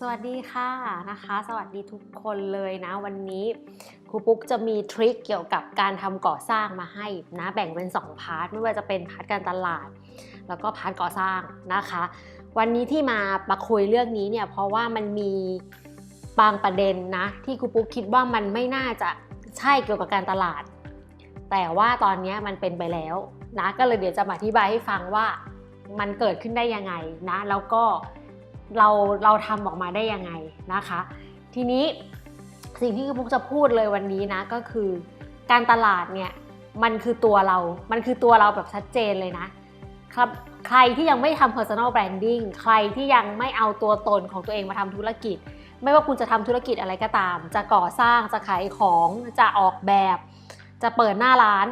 สวัสดีค่ะนะคะ สวัสดีทุกคนเลยนะ วันนี้ครูปุ๊กจะมีทริคเกี่ยวกับการทำก่อสร้างมาให้นะแบ่งเป็น 2 พาร์ทไม่ว่าจะเป็นพาร์ทการตลาด แล้วก็พาร์ทก่อสร้างนะคะ วันนี้ที่มามาคุยเรื่องนี้เนี่ยเพราะว่ามันมีบางประเด็นนะที่ครูปุ๊กคิดว่ามันไม่น่าจะใช่เกี่ยวกับการตลาด แต่ว่าตอนนี้มันเป็นไปแล้วนะก็เลยเดี๋ยวจะมาอธิบายให้ฟังว่ามันเกิดขึ้นได้ยังไงนะ แล้วก็ เราเราทำออกมาได้ยังไงนะคะ ทีนี้สิ่งที่พุกจะพูดเลยวันนี้นะก็คือ การตลาดเนี่ยมันคือตัวเรา มันคือตัวเราแบบชัดเจนเลยนะครับใครที่ยังไม่ทำ personal branding ใครที่ยังไม่เอาตัวตนของตัวเองมาทำธุรกิจ ไม่ว่าคุณจะทำธุรกิจอะไรก็ตาม จะก่อสร้างจะขายของจะออกแบบ จะเปิดหน้าร้าน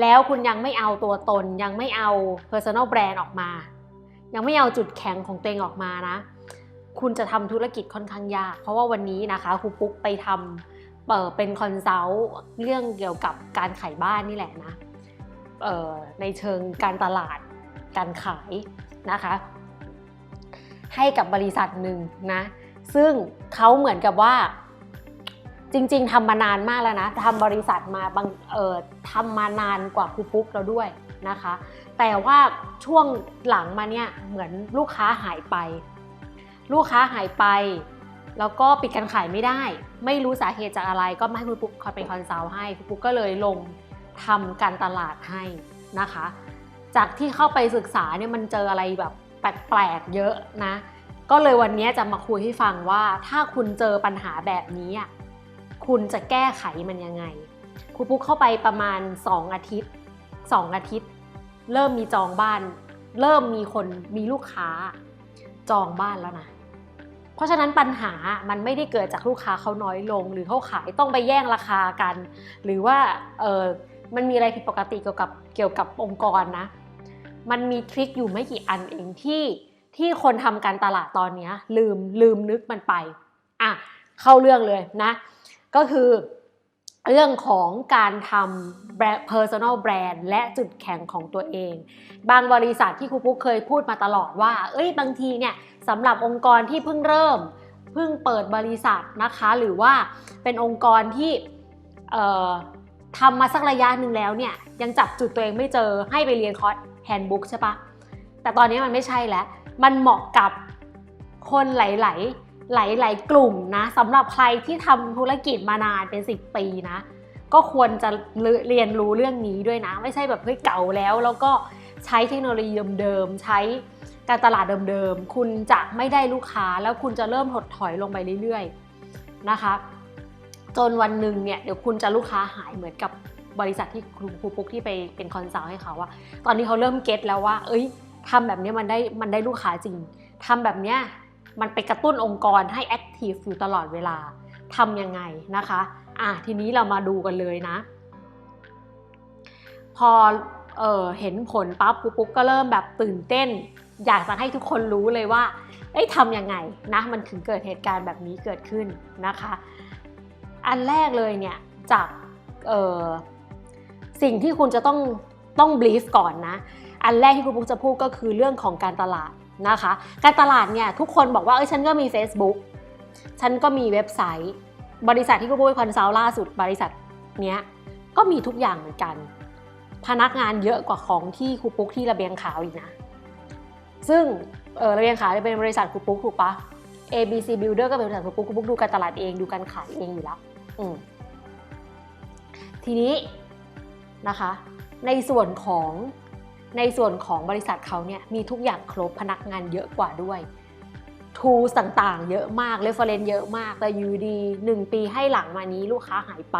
แล้วคุณยังไม่เอาตัวตน ยังไม่เอา personal brand ออกมา ยังไม่เอาจุดแข็งของตัวเองออกมานะ คุณจะทำธุรกิจค่อนข้างยาก เพราะว่าวันนี้นะคะครูปุ๊กไปทำเปิดเป็นคอนซัลท์เรื่องเกี่ยวกับการขายบ้านนี่แหละนะเออในเชิงการตลาดการขายนะคะ ให้กับบริษัทหนึ่งนะ ซึ่งเขาเหมือนกับว่าจริง ๆทำมานานมากแล้วนะทำบริษัทมาบางเออทำมานานกว่าครูปุ๊กแล้วด้วย นะคะ แต่ว่าช่วงหลังมาเนี่ยเหมือนลูกค้าหายไป ลูกค้าหายไปแล้วก็ปิดการขายไม่ได้ ไม่รู้สาเหตุจากอะไรก็มาให้คุณปุ๊กคอยเป็นคอนซัลท์ให้คุณปุ๊กก็เลยลงทำการตลาดให้นะคะ จากที่เข้าไปศึกษาเนี่ยมันเจออะไรแบบแปลกๆเยอะนะ ก็เลยวันนี้จะมาคุยให้ฟังว่าถ้าคุณเจอปัญหาแบบนี้คุณจะแก้ไขมันยังไงครูปุ๊กเข้าไปประมาณ 2 อาทิตย์ 2 อาทิตย์ เริ่มมีจองบ้าน เริ่มมีคนมีลูกค้าจองบ้านแล้วนะ เพราะฉะนั้นปัญหามันไม่ได้เกิดจากลูกค้าเขาน้อยลง หรือเขาขายต้องไปแย่งราคากัน หรือว่าเออมันมีอะไรผิดปกติเกี่ยวกับเกี่ยวกับองค์กรนะ มันมีทริคอยู่ไม่กี่อันเองที่ที่คนทำการตลาดตอนนี้ลืมลืมนึกมันไปอะเข้าเรื่องเลยนะ ก็คือ เรื่องของการทำ personal brand และจุดแข็งของตัวเอง บางบริษัทที่ครูปุ๊กเคยพูดมาตลอดว่า เอ้ยบางทีเนี่ยสำหรับองค์กรที่เพิ่งเริ่ม เพิ่งเปิดบริษัทนะคะ หรือว่าเป็นองค์กรที่ทำมาสักระยะหนึ่งแล้วเนี่ยยังจับจุดตัวเองไม่เจอให้ไปเรียนคอร์สแฮนด์บุ๊กใช่ปะแต่ตอนนี้มันไม่ใช่แล้ว มันเหมาะกับคนหลาย หลายๆ กลุ่มนะสำหรับใครที่ทำธุรกิจมานานเป็น 10 ปีนะ ก็ควรจะเรียนรู้เรื่องนี้ด้วยนะ ไม่ใช่แบบเฮ้ยเก่าแล้ว แล้วก็ใช้เทคโนโลยีเดิมๆใช้การตลาดเดิมๆ คุณจะไม่ได้ลูกค้าแล้วคุณจะเริ่มถดถอยลงไปเรื่อยๆนะคะ จนวันหนึ่งเนี่ยเดี๋ยวคุณจะลูกค้าหายเหมือนกับบริษัทที่ครูครูปุ๊กที่ไปเป็นคอนซัลท์ให้เขาว่า ตอนนี้เขาเริ่มเก็ตแล้วว่า เอ้ยทำแบบนี้มันได้มันได้ลูกค้าจริงทำแบบเนี้ย มันไปกระตุ้นองค์กรให้แอคทีฟอยู่ตลอดเวลาทำยังไงนะคะอะทีนี้เรามาดูกันเลยนะ พอเออเห็นผลปั๊บปุ๊กปุ๊กก็เริ่มแบบตื่นเต้น อยากจะให้ทุกคนรู้เลยว่า เอ้ยทำยังไงนะมันถึงเกิดเหตุการณ์แบบนี้เกิดขึ้นนะคะ อันแรกเลยเนี่ยจากเออสิ่งที่คุณจะต้องต้องบลีฟก่อนนะ อันแรกที่คุณปุ๊กจะพูดก็คือเรื่องของการตลาด นะคะ การตลาดเนี่ยทุกคนบอกว่าเอ้ยฉันก็มี Facebook ฉันก็มีเว็บไซต์ บริษัทที่คุณปุ๊กไปคอนซัลท์ล่าสุดบริษัทเนี้ยก็มีทุกอย่างเหมือนกัน พนักงานเยอะกว่าของที่ครูปุ๊กที่ระเบียงขาวอีกนะ ซึ่งเออระเบียงขาวเป็นบริษัทครูปุ๊กถูกปะ ABC Builder ก็เป็นบริษัทครูปุ๊กครูปุ๊กดูการตลาดเองดูการขายเองอยู่แล้วอืมทีนี้นะคะ ในส่วนของ ในส่วนของบริษัทเขาเนี่ยมีทุกอย่างครบพนักงานเยอะกว่าด้วย tools ต่างๆ เยอะมาก reference เยอะมาก แต่ยูดีหนึ่งปีให้หลังมานี้ลูกค้าหายไป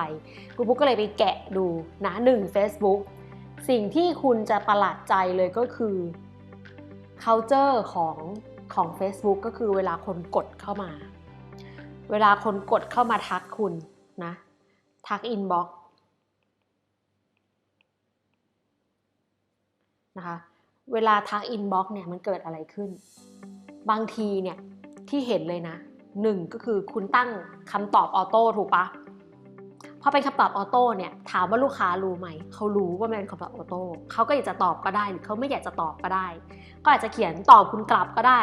ครูปุ๊กก็เลยไปแกะดูนะหนึ่ง Facebook สิ่งที่คุณจะประหลาดใจเลยก็คือ culture ของของ Facebook ก็คือเวลาคนกดเข้ามา เวลาคนกดเข้ามาทักคุณนะ ทัก inbox นะคะ เวลาทัก inbox เนี่ยมันเกิดอะไรขึ้น บางทีเนี่ยที่เห็นเลยนะหนึ่งก็คือคุณตั้งคำตอบออโต้ถูกปะพอเป็นคำตอบออโต้เนี่ยถามว่าลูกค้ารู้ไหม เขารู้ว่ามันเป็นคำตอบออโต้เขาก็อยากจะตอบก็ได้หรือเขาไม่อยากจะตอบก็ได้ ก็อาจจะเขียนตอบคุณกลับก็ได้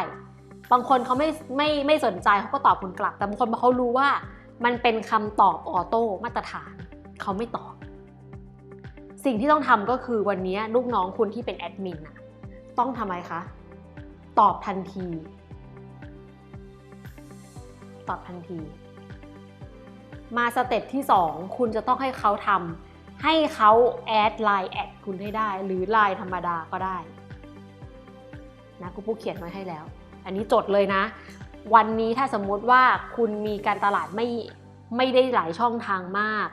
บางคนเขาไม่ไม่ไม่สนใจเขาก็ตอบคุณกลับ แต่บางคนพอเขารู้ว่า มันเป็นคำตอบออโต้มาตรฐาน เขาไม่ตอบ สิ่งที่ต้องทำก็คือวันนี้ลูกน้องคุณที่เป็นแอดมินอะต้องทำไมคะ ตอบทันที ตอบทันที มาสเต็ปที่ 2 คุณจะต้องให้เขาทำให้เขาแอดไลน์แอดคุณให้ได้ หรือไลน์ธรรมดาก็ได้นะกูปุ๊กเขียนไว้ให้แล้ว อันนี้จดเลยนะ วันนี้ถ้าสมมุติว่าคุณมีการตลาดไม่ไม่ได้หลายช่องทางมาก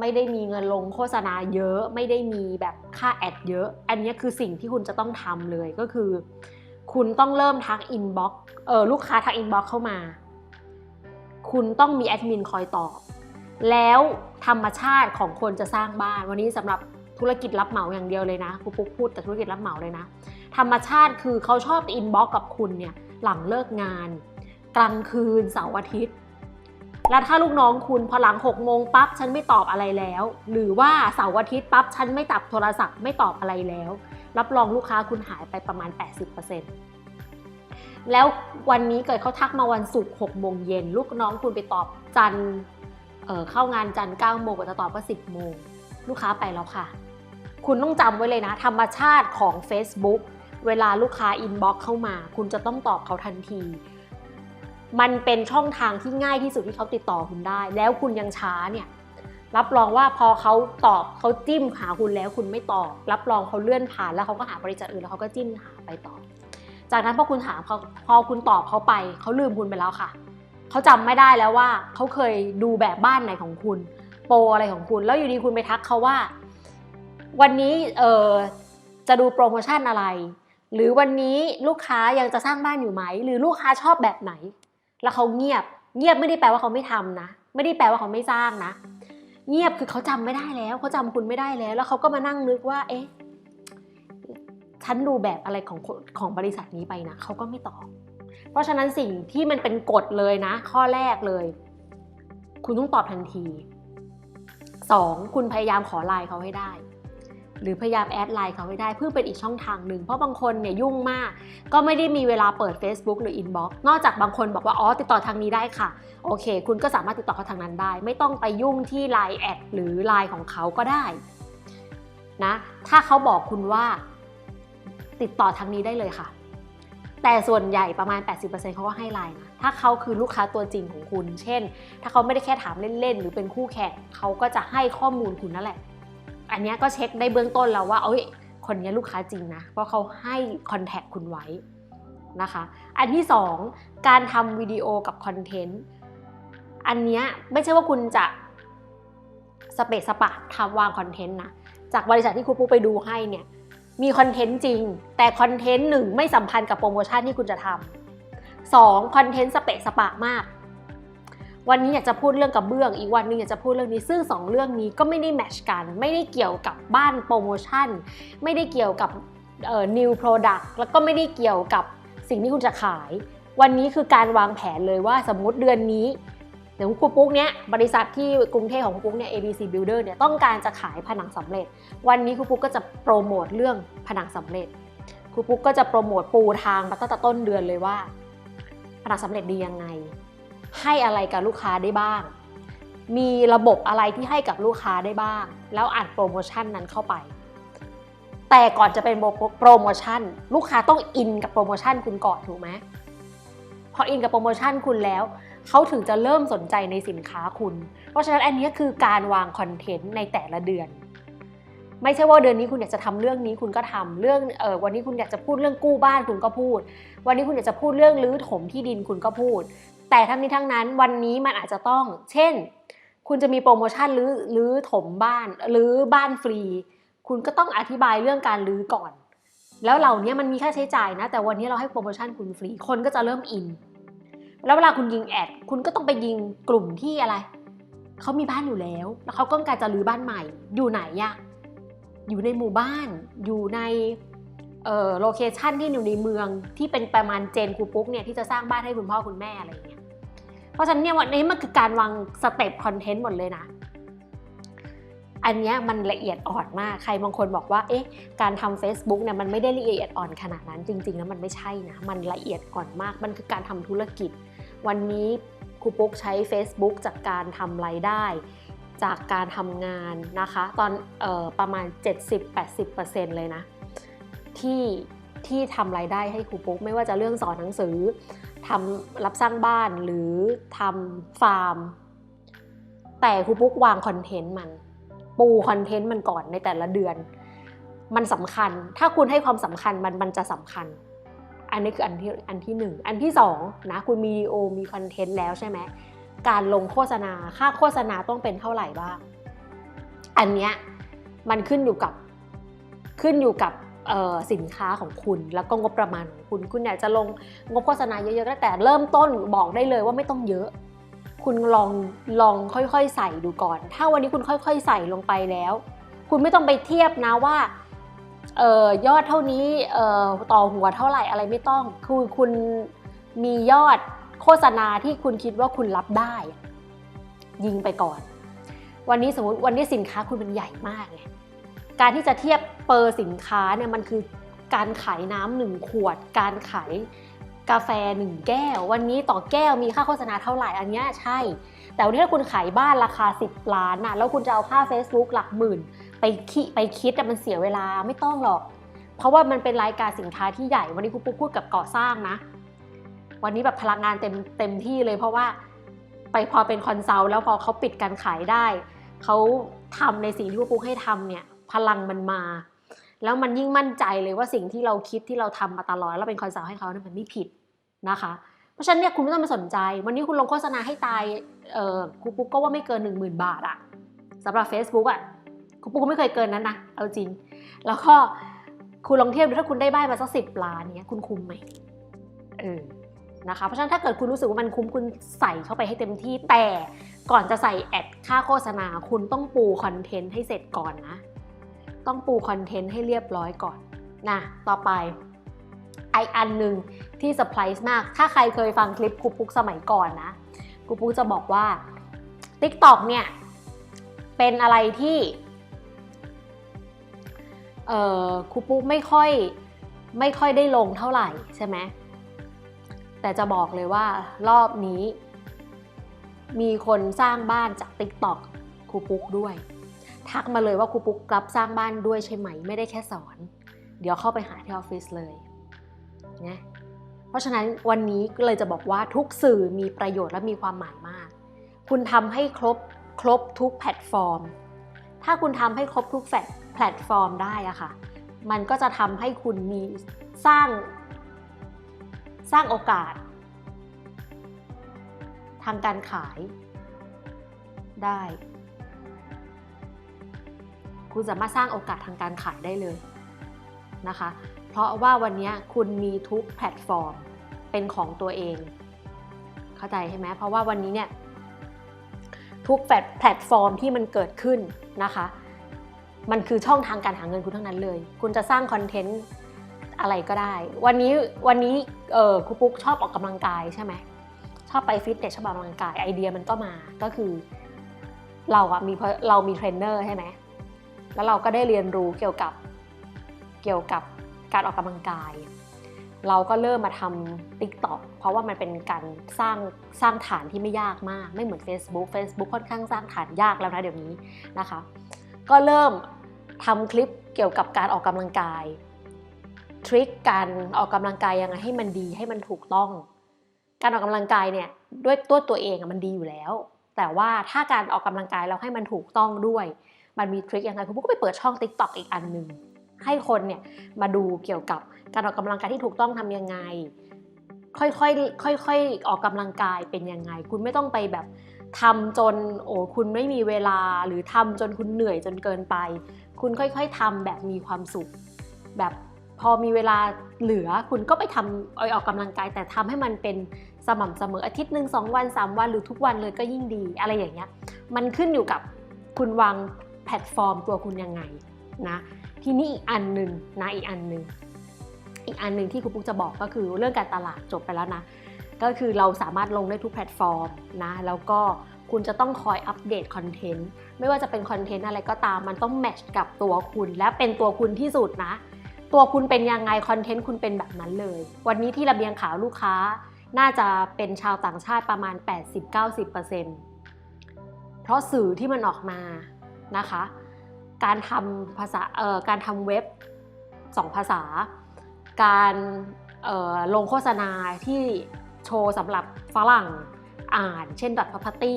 ไม่ได้มีเงินลงโฆษณาเยอะ ไม่ได้มีแบบค่าแอดเยอะ อันนี้คือสิ่งที่คุณจะต้องทำเลยก็คือ คุณต้องเริ่มทักอินบ็อกเออลูกค้าทักอินบ็อกเข้ามา คุณต้องมีแอดมินคอยตอบ แล้วธรรมชาติของคนจะสร้างบ้าน วันนี้สำหรับธุรกิจรับเหมาอย่างเดียวเลยนะครูปุ๊กพูดแต่ธุรกิจรับเหมาเลยนะ ธรรมชาติคือเขาชอบอินบ็อกกับคุณเนี่ยหลังเลิกงาน กลางคืนเสาร์อาทิตย์ แล้วถ้าลูกน้องคุณพอหลัง6โมงปั๊บฉันไม่ตอบอะไรแล้ว หรือว่าเสาร์อาทิตย์ปั๊บฉันไม่ตับโทรศัพท์ไม่ตอบอะไรแล้ว รับรองลูกค้าคุณหายไปประมาณ 80%แล้ววันนี้เกิดเขาทักมาวันศุกร์6โมงเย็นลูกน้องคุณไปตอบจันเเข้างานจันทร์9โมงกว่าจะตอบก็10โมงลูกค้าไปแล้วค่ะ คุณต้องจำไว้เลยนะ ธรรมชาติของ Facebook เวลาลูกค้าอินบ็อกเข้ามา คุณจะต้องตอบเขาทันที มันเป็นช่องทางที่ง่ายที่สุดที่เขาติดต่อคุณได้ แล้วคุณยังช้าเนี่ยรับรองว่าพอเขาตอบเขาจิ้มหาคุณแล้วคุณไม่ตอบ รับรองเขาเลื่อนผ่านแล้วเขาก็หาบริษัทอื่นแล้วเขาก็จิ้มหาไปต่อ จากนั้นพอคุณถามเขาพอคุณตอบเขาไปเขาลืมคุณไปแล้วค่ะเขาจำไม่ได้แล้วว่าเขาเคยดูแบบบ้านไหนของคุณ โปรอะไรของคุณ แล้วอยู่ดีคุณไปทักเขาว่า วันนี้เออจะดูโปรโมชั่นอะไร หรือวันนี้ลูกค้ายังจะสร้างบ้านอยู่ไหม หรือลูกค้าชอบแบบไหน แล้วเขาเงียบ เงียบไม่ได้แปลว่าเขาไม่ทำนะ ไม่ได้แปลว่าเขาไม่สร้างนะ เงียบคือเขาจำไม่ได้แล้วเขาจำคุณไม่ได้แล้ว แล้วเขาก็มานั่งนึกว่า เอ๊ะฉันดูแบบอะไรของของบริษัทนี้ไปนะเขาก็ไม่ตอบ เพราะฉะนั้นสิ่งที่มันเป็นกฎเลยนะ ข้อแรกเลย คุณต้องตอบทันที 2. คุณพยายามขอไลน์เขาให้ได้ หรือพยายามแอดไลน์เขาให้ได้เพื่อเป็นอีกช่องทางหนึ่งเพราะบางคนเนี่ยยุ่งมาก ก็ไม่ได้มีเวลาเปิด Facebook หรือ Inbox นอกจากบางคนบอกว่าอ๋อติดต่อทางนี้ได้ค่ะ โอเค คุณก็สามารถติดต่อเขาทางนั้นได้ ไม่ต้องไปยุ่งที่ Line แอดหรือ Line ของเขาก็ได้นะถ้าเขาบอกคุณว่าติดต่อทางนี้ได้เลยค่ะ แต่ส่วนใหญ่ประมาณ 80%เขาก็ให้ไลน์นะถ้าเขาคือลูกค้าตัวจริงของคุณ เช่น ถ้าเขาไม่ได้แค่ถามเล่นๆ หรือเป็นคู่แข่งเขาก็จะให้ข้อมูลคุณนั่นแหละ อันนี้ก็เช็คได้เบื้องต้นแล้วว่าเอ้ยคนนี้ลูกค้าจริงนะ เพราะเขาให้คอนแทคคุณไว้นะคะ อันที่ 2 การทำวิดีโอกับคอนเทนต์อันนี้ไม่ใช่ว่าคุณจะสเปซสปะทำวางคอนเทนต์นะ จากบริษัทที่ครูปูไปดูให้เนี่ยมีคอนเทนต์จริง แต่คอนเทนต์หนึ่งไม่สัมพันธ์กับโปรโมชั่นที่คุณจะทำสองคอนเทนต์สเปะสปะมาก วันนี้อยากจะพูดเรื่องกับเบื้อง อีกวันหนึงอยากจะพูดเรื่องนี้ซึ่งสองเรื่องนี้ก็ไม่ได้แมชกัน ไม่ได้เกี่ยวกับบ้านโปรโมชั่น ไม่ได้เกี่ยวกับเอ่อ new product แล้วก็ไม่ได้เกี่ยวกับสิ่งที่คุณจะขาย วันนี้คือการวางแผนเลยว่าสมมติเดือนนี้เดี๋ยวครูปุ๊กเนี้ยบริษัทที่กรุงเทพของครูปุ๊กเนี่ย ABC Builder เนี่ยต้องการจะขายผนังสำเร็จ วันนี้ครูปุ๊กก็จะโปรโมทเรื่องผนังสำเร็จครูปุ๊กก็จะโปรโมทปูทางมาตั้งแต่ต้นเดือนเลยว่าผนังสำเร็จดียังไง ให้อะไรกับลูกค้าได้บ้าง มีระบบอะไรที่ให้กับลูกค้าได้บ้าง แล้วอัดโปรโมชั่นนั้นเข้าไป แต่ก่อนจะเป็นโปรโมชั่น ลูกค้าต้องอินกับโปรโมชั่นคุณก่อนถูกไหมพออินกับโปรโมชั่นคุณแล้วเขาถึงจะเริ่มสนใจในสินค้าคุณ เพราะฉะนั้นอันนี้คือการวางคอนเทนต์ในแต่ละเดือน ไม่ใช่ว่าเดือนนี้คุณอยากจะทำเรื่องนี้คุณก็ทำเรื่องเออวันนี้คุณอยากจะพูดเรื่องกู้บ้านคุณก็พูด วันนี้คุณอยากจะพูดเรื่องรื้อถมที่ดินคุณก็พูด แต่ทั้งนี้ทั้งนั้นวันนี้มันอาจจะต้อง เช่น คุณจะมีโปรโมชั่นหรื้อรื้อถมบ้านหรือบ้านฟรี คุณก็ต้องอธิบายเรื่องการรื้อก่อน แล้วเหล่านี้มันมีค่าใช้จ่ายนะ แต่วันนี้เราให้โปรโมชั่นคุณฟรี คนก็จะเริ่มอิน แล้วเวลาคุณยิงแอด คุณก็ต้องไปยิงกลุ่มที่อะไร เขามีบ้านอยู่แล้ว แล้วเขาก็ต้องการจะรื้อบ้านใหม่ อยู่ไหนอะอยู่ในหมู่บ้าน อยู่ในเอ่อโลเคชันที่อยู่ในเมืองที่เป็นประมาณเจนครูปุ๊กเนี่ยที่จะสร้างบ้านให้คุณพ่อคุณแม่อะไรอย่างเงี้ย เพราะฉะนั้นเนี่ยวันนี้มันคือการวางสเต็ปคอนเทนต์หมดเลยนะ อันเนี้ยมันละเอียดอ่อนมาก ใครบางคนบอกว่า เอ๊ะ การทำ Facebook เนี่ยมันไม่ได้ละเอียดอ่อนขนาดนั้นจริงๆแล้วมันไม่ใช่นะ มันละเอียดอ่อนมาก มันคือการทำธุรกิจ วันนี้ครูปุ๊กใช้ Facebook จากการทำรายได้จากการทำงานนะคะ ตอนออประมาณ 70-80%เลยนะ ที่ที่ทำรายได้ให้ครูปุ๊ก ไม่ว่าจะเรื่องสอนหนังสือ ทำรับสร้างบ้านหรือทำฟาร์ม แต่ครูปุ๊กวางคอนเทนต์มัน ปูคอนเทนต์มันก่อนในแต่ละเดือน มันสำคัญ ถ้าคุณให้ความสำคัญมันมันจะสำคัญ อันนี้คืออันที่อันที่หนึ่งอันที่สองนะคุณมีดีโอมีคอนเทนต์แล้วใช่ไหมการลงโฆษณาค่าโฆษณาต้องเป็นเท่าไหร่บ้าง อันเนี้ยมันขึ้นอยู่กับขึ้นอยู่กับ สินค้าของคุณ แล้วก็งบประมาณของคุณ คุณอยากจะลงงบโฆษณาเยอะๆแต่เริ่มต้นบอกได้เลยว่าไม่ต้องเยอะ คุณลองลองค่อยๆ ใส่ดูก่อน ถ้าวันนี้คุณค่อย ๆ ใส่ลงไปแล้ว คุณไม่ต้องไปเทียบนะว่าออยอดเท่านี้ต่อหัวเท่าไหร่อะไรไม่ต้องคือคุณมียอดโฆษณาที่คุณคิดว่าคุณรับได้ ยิงไปก่อน วันนี้สมมติวันนี้สินค้าคุณเป็นใหญ่มากไง การที่จะเทียบเปอร์สินค้าเนี่ยมันคือการขายน้ำหนึ่งขวด การขายกาแฟหนึ่งแก้ว วันนี้ต่อแก้วมีค่าโฆษณาเท่าไหร่อันนี้ใช่ แต่วันนี้ถ้าคุณขายบ้านราคา 10 ล้านน่ะแล้วคุณจะเอาค่า Facebook หลักหมื่น ไปคิดไปคิดแต่มันเสียเวลาไม่ต้องหรอก เพราะว่ามันเป็นรายการสินค้าที่ใหญ่ วันนี้คุณปุ๊กพูดกับก่อสร้างนะ วันนี้แบบพลังงานเต็มเต็มที่เลยเพราะว่าไปพอเป็นคอนซัลท์แล้วพอเขาปิดการขายได้เขาทำในสิ่งที่คุณปุ๊กให้ทำเนี่ย พลังมันมา แล้วมันยิ่งมั่นใจเลยว่าสิ่งที่เราคิดที่เราทำมาตลอดแล้วเป็นคอนซัลท์ให้เขาเนี่ยมันไม่ผิดนะคะ เพราะฉะนั้นเนี่ยคุณไม่ต้องไปสนใจ วันนี้คุณลงโฆษณาให้ตายเออครูปุ๊กก็ว่าไม่เกิน 1 0,000 บาทอะสำหรับ Facebook อะครูปุ๊กไม่เคยเกินนั้นนะเอาจริง แล้วก็คุณลองเทียบดูถ้าคุณได้บ้านมาสักสิบล้านเนี่ยคุณคุ้มไหมเออนะคะเพราะฉะนั้นถ้าเกิดคุณรู้สึกว่ามันคุ้มคุณใส่เข้าไปให้เต็มที่แต่ก่อนจะใส่แอดค่าโฆษณาคุณต้องปูคอนเทนต์ให้เสร็จก่อนนะ ต้องปูคอนเทนต์ให้เรียบร้อยก่อนนะต่อไปไออันหนึ่งที่เซอร์ไพรส์มาก ถ้าใครเคยฟังคลิปครูปุ๊กสมัยก่อนนะครูปุ๊กจะบอกว่า TikTok เนี่ยเป็นอะไรที่เออครูปุ๊กไม่ค่อยไม่ค่อยได้ลงเท่าไหร่ใช่ไหมแต่จะบอกเลยว่ารอบนี้ มีคนสร้างบ้านจาก TikTok ครูปุ๊กด้วย ทักมาเลยว่าครูปุ๊กรับสร้างบ้านด้วยใช่ไหม ไม่ได้แค่สอน เดี๋ยวเข้าไปหาที่ออฟฟิศเลยนะเพราะฉะนั้นวันนี้เลยจะบอกว่าทุกสื่อมีประโยชน์และมีความหมายมาก คุณทำให้ครบครบทุกแพลตฟอร์ม ถ้าคุณทำให้ครบทุกแพลตฟอร์มได้อะค่ะ มันก็จะทำให้คุณมีสร้างสร้างโอกาส ทางการขายได้ คุณสามารถสร้างโอกาสทางการขายได้เลยนะคะ เพราะว่าวันนี้คุณมีทุกแพลตฟอร์มเป็นของตัวเอง เข้าใจใช่ไหมเพราะว่าวันนี้เนี่ยทุกแพลตฟอร์มที่มันเกิดขึ้นนะคะ มันคือช่องทางการหาเงินคุณทั้งนั้นเลย คุณจะสร้างคอนเทนต์อะไรก็ได้ วันนี้วันนี้เออครูปุ๊กชอบออกกำลังกายใช่ไหมชอบไปฟิตเนสชอบออกกำลังกายไอเดียมันก็มาก็คือเราอะมีเรามีเทรนเนอร์ใช่ไหม แล้วเราก็ได้เรียนรู้เกี่ยวกับเกี่ยวกับการออกกำลังกาย เราก็เริ่มมาทำ TikTok เพราะว่ามันเป็นการสร้างสร้างฐานที่ไม่ยากมาก ไม่เหมือน Facebook Facebook ค่อนข้างสร้างฐานยากแล้วนะเดี๋ยวนี้นะคะ ก็เริ่มทำคลิปเกี่ยวกับการออกกำลังกายทริคการออกกำลังกายยังไงให้มันดีให้มันถูกต้อง การออกกำลังกายเนี่ยด้วยตัวตัวเองมันดีอยู่แล้ว แต่ว่าถ้าการออกกำลังกายเราให้มันถูกต้องด้วย มันมีทริคยังไงคุณปุ๊กก็ไปเปิดช่อง TikTok อีกอันหนึ่งให้คนเนี่ยมาดูเกี่ยวกับการออกกำลังกายที่ถูกต้องทำยังไง ค่อยๆค่อยๆออกกำลังกายเป็นยังไง คุณไม่ต้องไปแบบทำจนโอ้คุณไม่มีเวลาหรือทำจนคุณเหนื่อยจนเกินไป คุณค่อยๆทำแบบมีความสุข แบบพอมีเวลาเหลือคุณก็ไปทำออกกำลังกาย แต่ทำให้มันเป็นสม่ำเสมออาทิตย์หนึ่งสองวันสามวันหรือทุกวันเลยก็ยิ่งดี อะไรอย่างเงี้ยมันขึ้นอยู่กับคุณวาง แพลตฟอร์มตัวคุณยังไงนะทีนี้อีกอันหนึ่งนะอีกอันหนึ่งอีกอันหนึ่งที่คุณปุ๊กจะบอกก็คือเรื่องการตลาดจบไปแล้วนะก็คือเราสามารถลงได้ทุกแพลตฟอร์มนะแล้วก็คุณจะต้องคอยอัปเดตคอนเทนต์ไม่ว่าจะเป็นคอนเทนต์อะไรก็ตามมันต้องแมทช์กับตัวคุณ และเป็นตัวคุณที่สุดนะ ตัวคุณเป็นยังไงคอนเทนต์คุณเป็นแบบนั้นเลย วันนี้ที่ระเบียงขาวลูกค้า น่าจะเป็นชาวต่างชาติประมาณ 80-90%เพราะสื่อที่มันออกมา นะคะ การทำภาษาเอ่อการทำเว็บสองภาษา การเอ่อลงโฆษณาที่โชว์สำหรับฝรั่งอ่าน เช่น dot property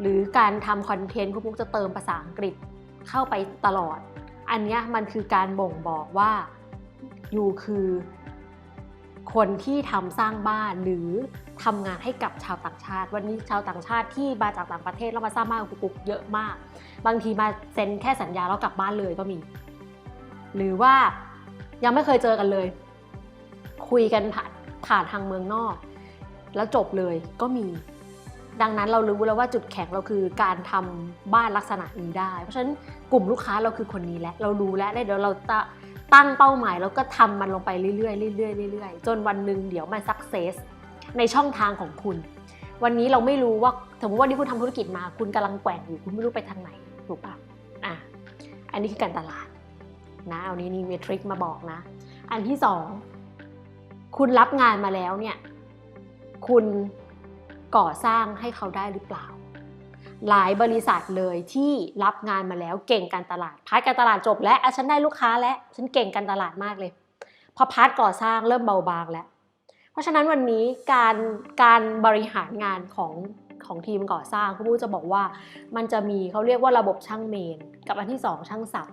หรือการทำคอนเทนต์คุณปุ๊กจะเติมภาษาอังกฤษเข้าไปตลอด อันนี้มันคือการบ่งบอกว่า อยู่คือ คนที่ทำสร้างบ้านหรือทำงานให้กับชาวต่างชาติ วันนี้ชาวต่างชาติที่มาจากต่างประเทศแล้วมาสร้างบ้านกุ๊กเยอะมาก บางทีมาเซ็นแค่สัญญาแล้วกลับบ้านเลยก็มี หรือว่ายังไม่เคยเจอกันเลย คุยกันผ่านผ่านทางเมืองนอก แล้วจบเลยก็มี ดังนั้นเรารู้แล้วว่าจุดแข็งเราคือการทำบ้านลักษณะนี้ได้ เพราะฉะนั้นกลุ่มลูกค้าเราคือคนนี้แหละเรารู้แล้วเดี๋ยวเราจะ ตั้งเป้าหมายแล้วก็ทำมันลงไปเรื่อยๆเรื่อยๆเรื่อยๆ จนวันหนึ่งเดี๋ยวมันสักเซสในช่องทางของคุณ วันนี้เราไม่รู้ว่าสมมติว่านี่คุณทำธุรกิจมา คุณกำลังแกว่งอยู่คุณไม่รู้ไปทางไหนถูกปะอะอันนี้คือการตลาดนะเอานี้นี่มีทริคมาบอกนะ อันที่สองคุณรับงานมาแล้วเนี่ย คุณก่อสร้างให้เขาได้หรือเปล่า หลายบริษัทเลยที่รับงานมาแล้วเก่งการตลาด พาร์ทการตลาดจบแล้วอะฉันได้ลูกค้าแล้วฉันเก่งการตลาดมากเลย พอพาร์ทก่อสร้างเริ่มเบาบางแล้ว เพราะฉะนั้นวันนี้การการบริหารงานของของทีมก่อสร้างคุณผู้จะบอกว่า มันจะมีเขาเรียกว่าระบบช่างเมน กับอันที่สองช่างสับ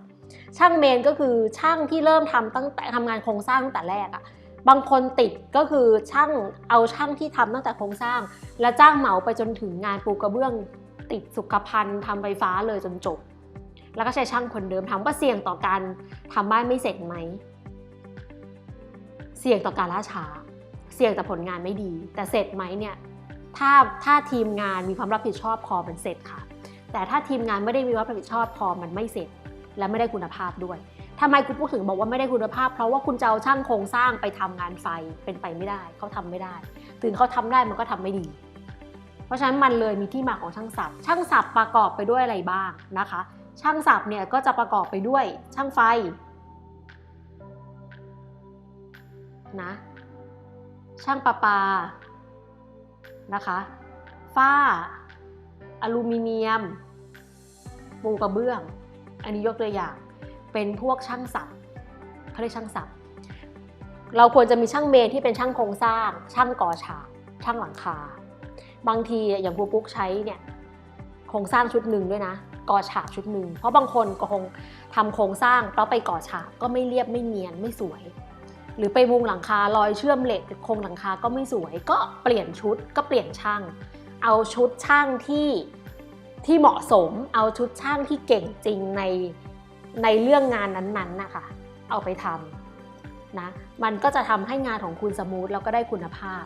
ช่างเมนก็คือช่างที่เริ่มทำตั้งแต่ทำงานโครงสร้างตั้งแต่แรกอะบางคนติดก็คือช่างเอาช่างที่ทำตั้งแต่โครงสร้าง แล้วจ้างเหมาไปจนถึงงานปูกระเบื้อง ติดสุขภัณฑ์ทำไฟฟ้าเลยจนจบ แล้วก็ใช้ช่างคนเดิมทำก็เสี่ยงต่อการทำบ้านไม่เสร็จไหม เสี่ยงต่อการล่าช้า เสี่ยงต่อผลงานไม่ดี แต่เสร็จไหมเนี่ยถ้าถ้าทีมงานมีความรับผิดชอบพอมันเสร็จค่ะ แต่ถ้าทีมงานไม่ได้มีความรับผิดชอบพอมันไม่เสร็จ และไม่ได้คุณภาพด้วยทำไมคุณพูดถึงบอกว่าไม่ได้คุณภาพ เพราะว่าคุณจะเอาช่างโครงสร้างไปทำงานไฟเป็นไปไม่ได้เขาทำไม่ได้ ถึงเขาทำได้มันก็ทำไม่ดี ราะฉะนั้นมันเลยมีที่มาของช่างศัพท์ ช่างศัพท์ประกอบไปด้วยอะไรบ้างนะคะ ช่างศัพท์เนี่ยก็จะประกอบไปด้วยช่างไฟนะช่างประปานะคะฝ้า อลูมิเนียม ปูกระเบื้อง อันนี้ยกตัวอย่าง เป็นพวกช่างศัพท์เขาเรียกช่างศัพท์ เราควรจะมีช่างเมนที่เป็นช่างโครงสร้าง ช่างก่อฉาก ช่างหลังคา บางทีอย่างครูปุ๊กใช้เนี่ยโครงสร้างชุดหนึ่งด้วยนะก่อฉากชุดหนึ่งเพราะบางคนก็คงทำโครงสร้างแล้วไปก่อฉากก็ไม่เรียบไม่เนียนไม่สวย หรือไปมุงหลังคารอยเชื่อมเหล็กโครงหลังคาก็ไม่สวย ก็เปลี่ยนชุดก็เปลี่ยนช่าง เอาชุดช่างที่ที่เหมาะสม เอาชุดช่างที่เก่งจริงในในเรื่องงานนั้นๆนะคะเอาไปทำนะมันก็จะทำให้งานของคุณสมูทแล้วก็ได้คุณภาพ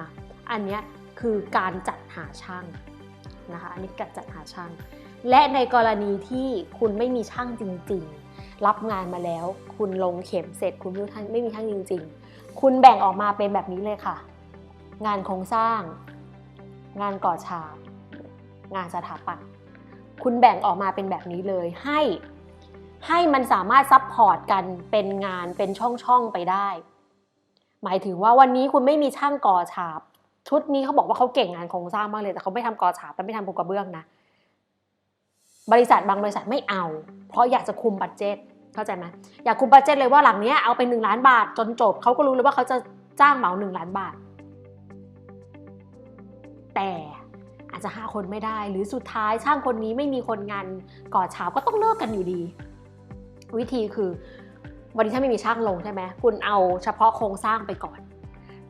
นะอันเนี้ย คือการจัดหาช่างนะคะอันนี้การจัดหาช่าง และในกรณีที่คุณไม่มีช่างจริง ๆ รับงานมาแล้ว คุณลงเข็มเสร็จคุณไม่มีช่างไม่มีช่างจริง ๆ คุณแบ่งออกมาเป็นแบบนี้เลยค่ะ งานโครงสร้าง งานก่อฉากงานสถาปัตย์คุณแบ่งออกมาเป็นแบบนี้เลยให้ให้มันสามารถซับพอร์ตกันเป็นงานเป็นช่องๆไปได้ หมายถึงว่าวันนี้คุณไม่มีช่างก่อฉาบ ชุดนี้เขาบอกว่าเขาเก่งงานโครงสร้างมากเลยแต่เขาไม่ทำก่อฉาบและไม่ทำปูกระเบื้องนะ บริษัทบางบริษัทไม่เอา เพราะอยากจะคุมบัตเจ็ตเข้าใจไหมอยากคุมบัตเจ็ตเลยว่าหลังเนี้ยเอาไปหนึ่งล้านบาทจนจบเขาก็รู้เลยว่าเขาจะจ้างเหมาหนึ่งล้านบาท แต่อาจจะหาคนไม่ได้ หรือสุดท้ายช่างคนนี้ไม่มีคนงานก่อฉาบก็ต้องเลิกกันอยู่ดี วิธีคือ วันนี้ถ้าไม่มีช่างลงใช่ไหมคุณเอาเฉพาะโครงสร้างไปก่อน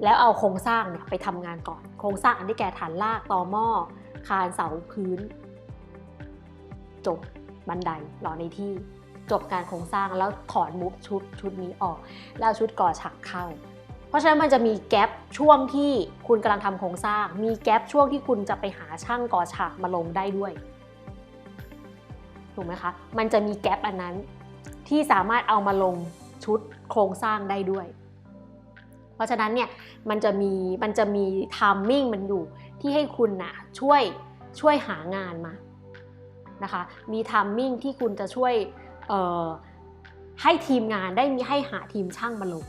แล้วเอาโครงสร้างเนี่ยไปทำงานก่อน โครงสร้างอันที่แกฐานรากตอหม้อคานเสาพื้น จบบันไดรอในที่ จบการโครงสร้างแล้วถอนมุฟชุดชุดนี้ออก แล้วชุดก่อฉากเข้า เพราะฉะนั้นมันจะมีแกลบช่วงที่คุณกำลังทำโครงสร้าง มีแกลบช่วงที่คุณจะไปหาช่างก่อฉากมาลงได้ด้วยถูกไหมคะ มันจะมีแกลบอันนั้นที่สามารถเอามาลงชุดโครงสร้างได้ด้วย เพราะฉะนั้นเนี่ยมันจะมีมันจะมีทามมิ่งมันอยู่ที่ให้คุณนะช่วยช่วยหางานมานะคะมีทัมมิ่งที่คุณจะช่วยให้ทีมงานได้มีให้หาทีมช่างมาลง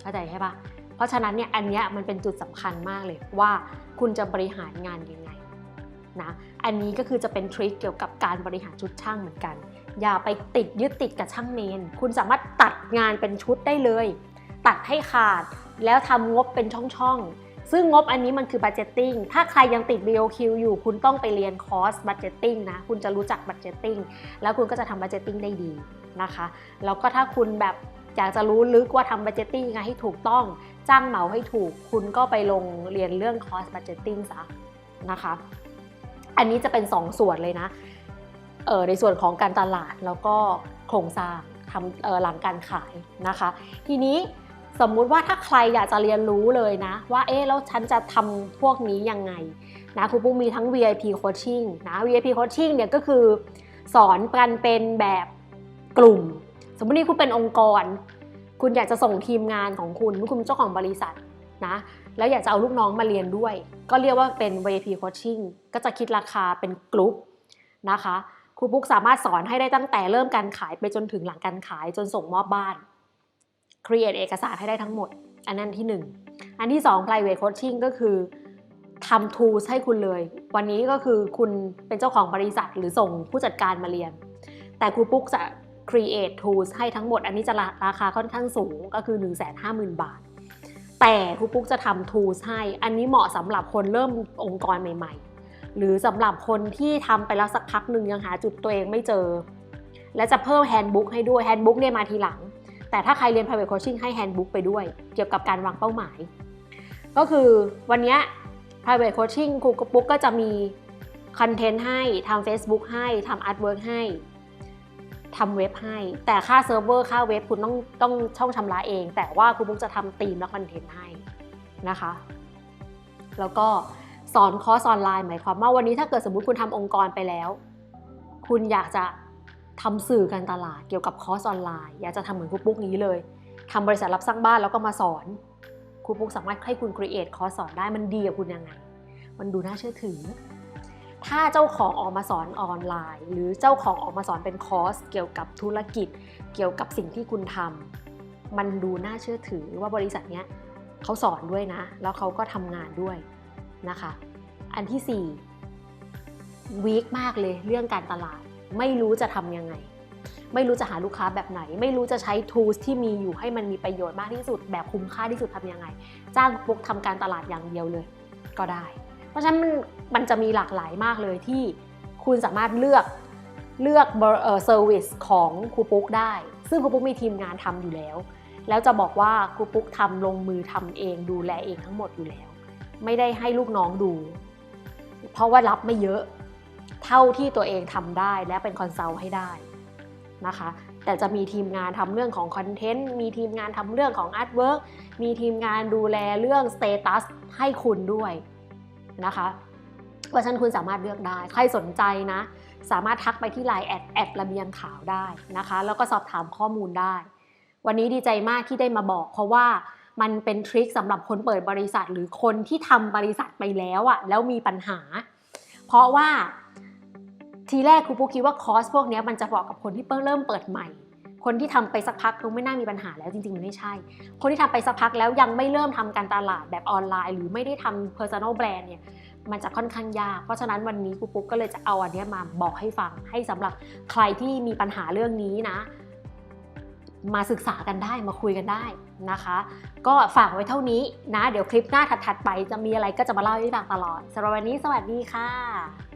เข้าใจใช่ปะเพราะฉะนั้นเนี่ยอันเนี้ยมันเป็นจุดสำคัญมากเลยว่าคุณจะบริหารงานยังไงนะอันนี้ก็คือจะเป็นทริคเกี่ยวกับการบริหารชุดช่างเหมือนกัน อย่าไปติดยึดติดกับช่างเมน คุณสามารถตัดงานเป็นชุดได้เลย ตัดให้ขาด แล้วทำงบเป็นช่องๆ ซึ่งงบอันนี้มันคือ budgeting ถ้าใครยังติด BOQ อยู่คุณต้องไปเรียนคอร์ส budgeting นะ คุณจะรู้จัก budgeting แล้วคุณก็จะทำ budgeting ได้ดีนะคะ แล้วก็ถ้าคุณแบบอยากจะรู้ลึกว่าทำ budgeting ยังไงให้ถูกต้อง จ้างเหมาให้ถูก คุณก็ไปลงเรียนเรื่องคอร์ส budgeting ซะนะคะ อันนี้จะเป็น2ส่วนเลยนะเออในส่วนของการตลาดแล้วก็โครงสร้างทำเออหลังการขายนะคะ ทีนี้ สมมุติว่าถ้าใครอยากจะเรียนรู้เลยนะ ว่าเอ๊ะแล้วฉันจะทำพวกนี้ยังไงนะครูปุ้มมีทั้ง VIP coaching นะ VIP coaching เนี่ยก็คือสอนกันเป็นแบบกลุ่ม สมมตินี่คุณเป็นองค์กร คุณอยากจะส่งทีมงานของคุณคุณเป็นเจ้าของบริษัทนะแล้วอยากจะเอาลูกน้องมาเรียนด้วย ก็เรียกว่าเป็น VIP coaching ก็จะคิดราคาเป็นกลุ่มนะคะครูปุ๊กสามารถสอนให้ได้ตั้งแต่เริ่มการขายไปจนถึงหลังการขายจนส่งมอบบ้าน create เอกสารให้ได้ทั้งหมด อันนั้นที่ 1 อันที่ 2 private coaching ก็คือทำ tools ให้คุณเลย วันนี้ก็คือคุณเป็นเจ้าของบริษัทหรือส่งผู้จัดการมาเรียน แต่ครูปุ๊กจะ create tools ให้ทั้งหมด อันนี้จะราคาค่อนข้างสูงก็คือ 150,000 บาท แต่ครูปุ๊กจะทำ tools ให้ อันนี้เหมาะสำหรับคนเริ่มองค์กรใหม่ ๆ หรือสำหรับคนที่ทำไปแล้วสักพักหนึ่งยังหาจุดตัวเองไม่เจอ และจะเพิ่ม handbook ให้ด้วย handbook เนี่ยมาทีหลัง แต่ถ้าใครเรียน private coaching ให้ handbook ไปด้วย เกี่ยวกับการวางเป้าหมาย ก็คือวันนี้ private coaching ครูกปุ๊กก็จะมีคอนเทนต์ให้ทำ Facebook ให้ทำ artwork ให้ทำเว็บให้ แต่ค่าเซิร์ฟเวอร์ค่าเว็บคุณต้องต้องช่องชำระเอง แต่ว่าครูปุ๊กจะทำธีมและคอนเทนต์ให้นะคะ แล้วก็สอนคอร์สออนไลน์หมายความว่าวันนี้ถ้าเกิดสมมติคุณทำองค์กรไปแล้ว คุณอยากจะ ทำสื่อการตลาดเกี่ยวกับคอร์สออนไลน์ อยากจะทำเหมือนครูปุ๊กนี้เลยทำบริษัทรับสร้างบ้านแล้วก็มาสอนครูปุ๊กสามารถให้คุณ create คอร์สสอนได้มันดีกับคุณยังไง มันดูน่าเชื่อถือ ถ้าเจ้าของออกมาสอนออนไลน์ หรือเจ้าของออกมาสอนเป็นคอร์สเกี่ยวกับธุรกิจ เกี่ยวกับสิ่งที่คุณทำมันดูน่าเชื่อถือว่าบริษัทเนี้ยเขาสอนด้วยนะ แล้วเขาก็ทำงานด้วยนะคะ อันที่4วีคมากเลยเรื่องการตลาด ไม่รู้จะทำยังไง ไม่รู้จะหาลูกค้าแบบไหน ไม่รู้จะใช้ tools ที่มีอยู่ให้มันมีประโยชน์มากที่สุด แบบคุ้มค่าที่สุดทำยังไง จ้างปุ๊กทำการตลาดอย่างเดียวเลย ก็ได้ เพราะฉะนั้นมันมันจะมีหลากหลายมากเลยที่คุณสามารถเลือกเลือกเซอร์วิสของครูปุ๊กได้ ซึ่งครูปุ๊กมีทีมงานทำอยู่แล้ว แล้วจะบอกว่าครูปุ๊กทำลงมือทำเองดูแลเองทั้งหมดอยู่แล้ว ไม่ได้ให้ลูกน้องดู เพราะว่ารับไม่เยอะ เท่าที่ตัวเองทำได้และเป็นคอนซัลท์ให้ได้นะคะแต่จะมีทีมงานทำเรื่องของคอนเทนต์ มีทีมงานทำเรื่องของอาร์ตเวิร์กมีทีมงานดูแลเรื่องสเตตัสให้คุณด้วยนะคะเพราะฉะนั้นคุณสามารถเลือกได้ ใครสนใจนะ สามารถทักไปที่ไลน์แอดแอดระเบียงขาวได้นะคะ แล้วก็สอบถามข้อมูลได้ วันนี้ดีใจมากที่ได้มาบอก เพราะว่ามันเป็นทริคสำหรับคนเปิดบริษัทหรือคนที่ทำบริษัทไปแล้วอะแล้วมีปัญหา เพราะว่า ทีแรกครูปุ๊กคิดว่าคอร์สพวกนี้มันจะเหมาะกับคนที่เพิ่งเริ่มเปิดใหม่ คนที่ทำไปสักพักคงไม่น่ามีปัญหาแล้วจริงๆมันไม่ใช่ คนที่ทำไปสักพักแล้วยังไม่เริ่มทำการตลาดแบบออนไลน์ หรือไม่ได้ทำ personal brand เนี่ยมันจะค่อนข้างยาก เพราะฉะนั้นวันนี้ครูปุ๊กก็เลยจะเอาอันนี้มาบอกให้ฟัง ให้สำหรับใครที่มีปัญหาเรื่องนี้นะ มาศึกษากันได้มาคุยกันได้นะคะ ก็ฝากไว้เท่านี้นะ เดี๋ยวคลิปหน้าถัดๆไปจะมีอะไรก็จะมาเล่าให้ฟังตลอดสำหรับวันนี้สวัสดีค่ะ